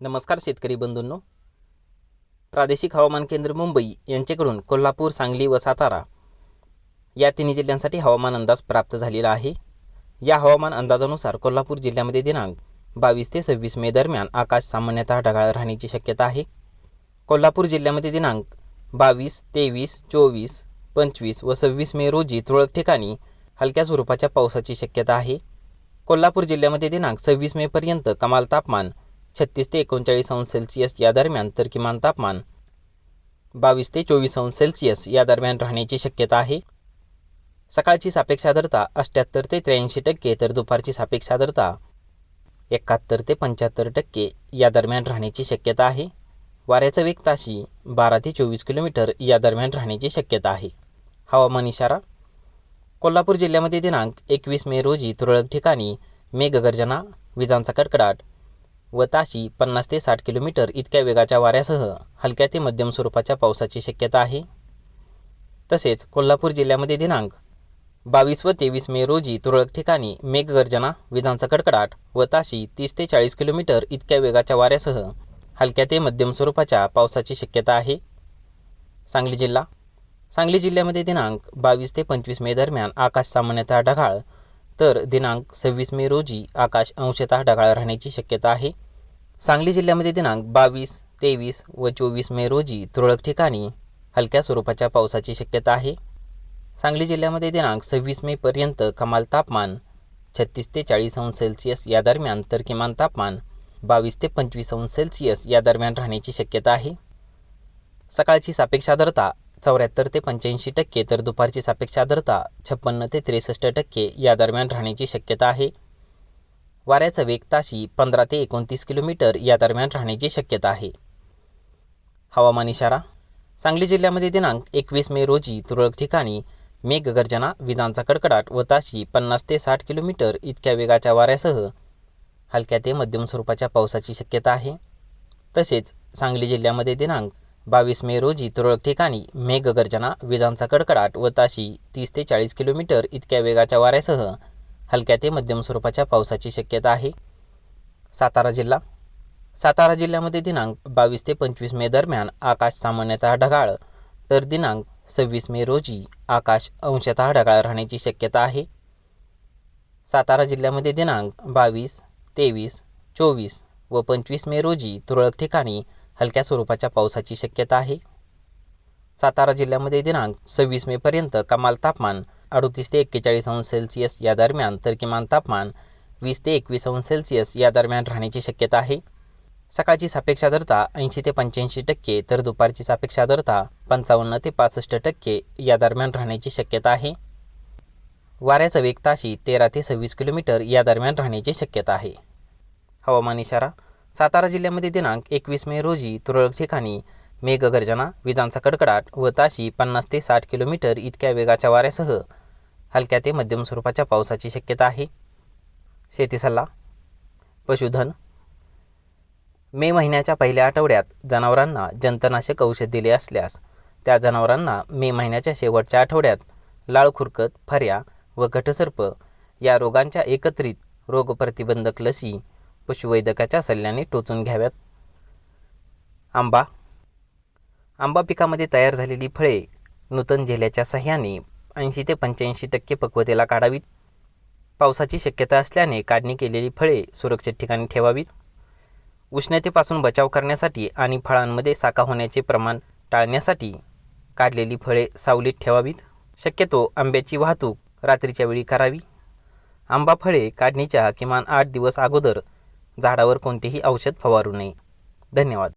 नमस्कार शेतकरी बंधूंनो. प्रादेशिक हवामान केंद्र मुंबई यांच्याकडून कोल्हापूर सांगली व सातारा या तिन्ही जिल्ह्यांसाठी हवामान अंदाज प्राप्त झालेला आहे. या हवामान अंदाजानुसार कोल्हापूर जिल्ह्यामध्ये दिनांक बावीस ते सव्वीस मे दरम्यान आकाश सामान्यतः ढगाळ राहण्याची शक्यता आहे. कोल्हापूर जिल्ह्यामध्ये दिनांक बावीस तेवीस चोवीस पंचवीस व सव्वीस मे रोजी तुरळक ठिकाणी हलक्या स्वरूपाच्या पावसाची शक्यता आहे. कोल्हापूर जिल्ह्यामध्ये दिनांक सव्वीस मेपर्यंत कमाल तापमान छत्तीस ते एकोणचाळीस अंश सेल्सिअस या दरम्यान तर किमान तापमान बावीस ते चोवीस अंश सेल्सिअस या दरम्यान राहण्याची शक्यता आहे. सकाळची सापेक्ष आर्द्रता अठ्ठ्याहत्तर ते त्र्याऐंशी टक्के तर दुपारची सापेक्ष आर्द्रता एकाहत्तर ते पंच्याहत्तर टक्के या दरम्यान राहण्याची शक्यता आहे. वाऱ्याचा वेग ताशी बारा ते चोवीस किलोमीटर या दरम्यान राहण्याची शक्यता आहे. हवामान इशारा कोल्हापूर जिल्ह्यामध्ये दिनांक एकवीस मे रोजी तुरळक ठिकाणी मेघगर्जना विजांचा कडकडाट व ताशी पन्नास ते साठ किलोमीटर इतक्या वेगाच्या वाऱ्यासह हलक्या ते मध्यम स्वरूपाच्या पावसाची शक्यता आहे. तसेच कोल्हापूर जिल्ह्यामध्ये दिनांक बावीस व तेवीस मे रोजी तुरळक ठिकाणी मेघगर्जना विजांचा कडकडाट व ताशी तीस ते चाळीस किलोमीटर इतक्या वेगाच्या वाऱ्यासह हलक्या ते मध्यम स्वरूपाच्या पावसाची शक्यता आहे. सांगली जिल्हा सांगली जिल्ह्यामध्ये दिनांक बावीस ते पंचवीस मे दरम्यान आकाश सामान्यतः ढगाळ तर दिनांक सव्वीस मे रोजी आकाश अंशतः ढगाळ राहण्याची शक्यता आहे. सांगली जिल्ह्यामध्ये दिनांक बावीस तेवीस व चोवीस मे रोजी तुरळक ठिकाणी हलक्या स्वरूपाच्या पावसाची शक्यता आहे. सांगली जिल्ह्यामध्ये दिनांक सव्वीस मेपर्यंत कमाल तापमान छत्तीस ते चाळीस अंश सेल्सिअस या दरम्यान तर किमान तापमान बावीस ते पंचवीस अंश सेल्सिअस या दरम्यान राहण्याची शक्यता आहे. सकाळची सापेक्ष आर्द्रता चौऱ्याहत्तर ते पंच्याऐंशी टक्के तर दुपारची सापेक्ष आर्द्रता छप्पन्न ते त्रेसष्ट टक्के या दरम्यान राहण्याची शक्यता आहे. वाऱ्याचा वेग ताशी पंधरा ते एकोणतीस किलोमीटर या दरम्यान राहण्याची शक्यता आहे. हवामान इशारा सांगली जिल्ह्यामध्ये दिनांक एकवीस मे रोजी तुरळक ठिकाणी मेघगर्जना विजांचा कडकडाट व ताशी पन्नास ते साठ किलोमीटर इतक्या वेगाच्या वाऱ्यासह हलक्या ते मध्यम स्वरूपाच्या पावसाची शक्यता आहे. तसेच सांगली जिल्ह्यामध्ये दिनांक बावीस मे रोजी तुरळक ठिकाणी मेघगर्जना विजांचा कडकडाट व ताशी तीस ते चाळीस किलोमीटर इतक्या वेगाच्या वाऱ्यासह हलक्या ते मध्यम स्वरूपाच्या पावसाची शक्यता आहे. सातारा जिल्हा. सातारा जिल्ह्यामध्ये दिनांक बावीस ते पंचवीस मे दरम्यान आकाश सामान्यतः ढगाळ तर दिनांक सव्वीस मे रोजी आकाश अंशतः ढगाळ राहण्याची शक्यता आहे. सातारा जिल्ह्यामध्ये दिनांक बावीस तेवीस चोवीस व पंचवीस मे रोजी तुरळक ठिकाणी हलक्या स्वरूपाच्या पावसाची शक्यता आहे. सातारा जिल्ह्यामध्ये दिनांक सव्वीस मेपर्यंत कमाल तापमान अडतीस ते एक्केचाळीस अंश सेल्सिअस या दरम्यान तर किमान तापमान वीस ते एकवीस अंश सेल्सिअस या दरम्यान राहण्याची शक्यता आहे. सकाळची सापेक्ष आर्द्रता ऐंशी ते पंच्याऐंशी टक्के तर दुपारची सापेक्ष आर्द्रता पंचावन्न ते पासष्ट टक्के या दरम्यान राहण्याची शक्यता आहे. वाऱ्याचा वेग ताशी तेरा ते सव्वीस किलोमीटर या दरम्यान राहण्याची शक्यता आहे. हवामान इशारा सातारा जिल्ह्यामध्ये दिनांक एकवीस मे रोजी तुरळक ठिकाणी मेघगर्जना विजांचा कडकडाट व ताशी पन्नास ते साठ किलोमीटर इतक्या वेगाच्या वाऱ्यासह हलक्या ते मध्यम स्वरूपाच्या पावसाची शक्यता आहे. शेती सल्ला पशुधन. मे महिन्याच्या पहिल्या आठवड्यात जनावरांना जंतनाशक औषध दिले असल्यास त्या जनावरांना मे महिन्याच्या शेवटच्या आठवड्यात लाळ खुरकत फऱ्या व घटसर्प या रोगांच्या एकत्रित रोगप्रतिबंधक लसी पशुवैद्यकाच्या सल्ल्याने टोचून घ्याव्यात. आंबा. आंबा पिकामध्ये तयार झालेली फळे नूतन झेल्याच्या सहाय्याने ऐंशी ते पंच्याऐंशी टक्के पक्वतेला काढावीत. पावसाची शक्यता असल्याने काढणी केलेली फळे सुरक्षित ठिकाणी ठेवावीत. उष्णतेपासून बचाव करण्यासाठी आणि फळांमध्ये साका होण्याचे प्रमाण टाळण्यासाठी काढलेली फळे सावलीत ठेवावीत. शक्यतो आंब्याची वाहतूक रात्रीच्या वेळी करावी. आंबा फळे काढणीच्या किमान आठ दिवस अगोदर झाडावर कोणतेही औषध फवारू नये. धन्यवाद.